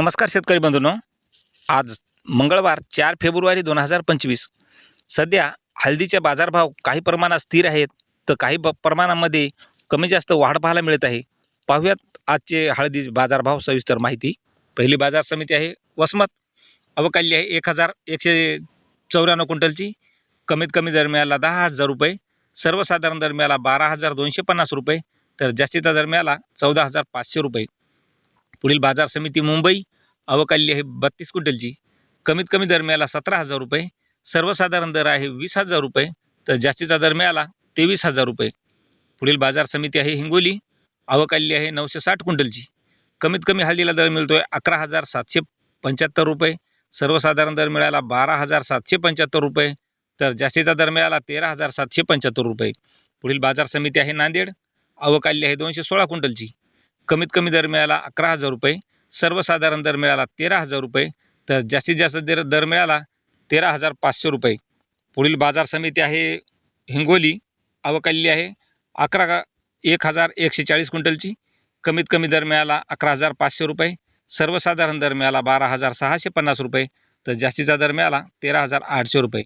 नमस्कार शेतकरी बंधूंनो. आज मंगळवार चार फेब्रुवारी दोन हजार पंचवीस. सध्या हळदीचे बाजारभाव काही प्रमाणात स्थिर आहेत तर काही ब प्रमाणामध्ये कमी जास्त वाढ पाहायला मिळत आहे. पाहूयात आजचे हळदी बाजारभाव सविस्तर माहिती. पहिली बाजार समिती आहे वसमत. अवकाली आहे एक हजार एकशे चौऱ्याण्णव क्विंटलची. कमीत कमी दरम्याला दहा हजार रुपये. सर्वसाधारण दरम्याला बारा हजार दोनशे पन्नास रुपये. तर जास्तीचा दरम्याला चौदा हजार पाचशे रुपये. पुढील बाजार समिती मुंबई अवकाली आहे बत्तीस क्विंटलची. कमीत कमी दर मिळाला सतरा हजार रुपये. सर्वसाधारण दर आहे वीस हजार रुपये. तर जास्तीचा दर मिळाला तेवीस हजार रुपये. पुढील बाजार समिती आहे हिंगोली अवकाल्य आहे नऊशे साठ क्विंटलची. कमीत कमी हळदीला दर मिळतो आहे अकरा हजार सातशे पंच्याहत्तर रुपये. सर्वसाधारण दर मिळाला बारा हजार सातशे पंच्याहत्तर रुपये. तर जास्तीचा दर मिळाला तेरा हजार सातशे पंच्याहत्तर रुपये. पुढील बाजार समिती आहे नांदेड अवकाल्य आहे दोनशे सोळा क्विंटलची. कमीत कमी दर मिळाला अकरा हजार रुपये सर्वसाधारण दर मिळाला तेरा हजार रुपये तर जास्तीत जास्त दर दर मिळाला तेरा हजार पाचशे रुपये. पुढील बाजार समिती आहे हिंगोली अवकाली आहे अकरा एक हजार एकशे चाळीस क्विंटलची. कमीत कमी दर मिळाला अकरा हजार पाचशे रुपये सर्वसाधारण दर मिळाला बारा हजार सहाशे पन्नास रुपये तर जास्तीचा दर मिळाला तेरा हजार आठशे रुपये.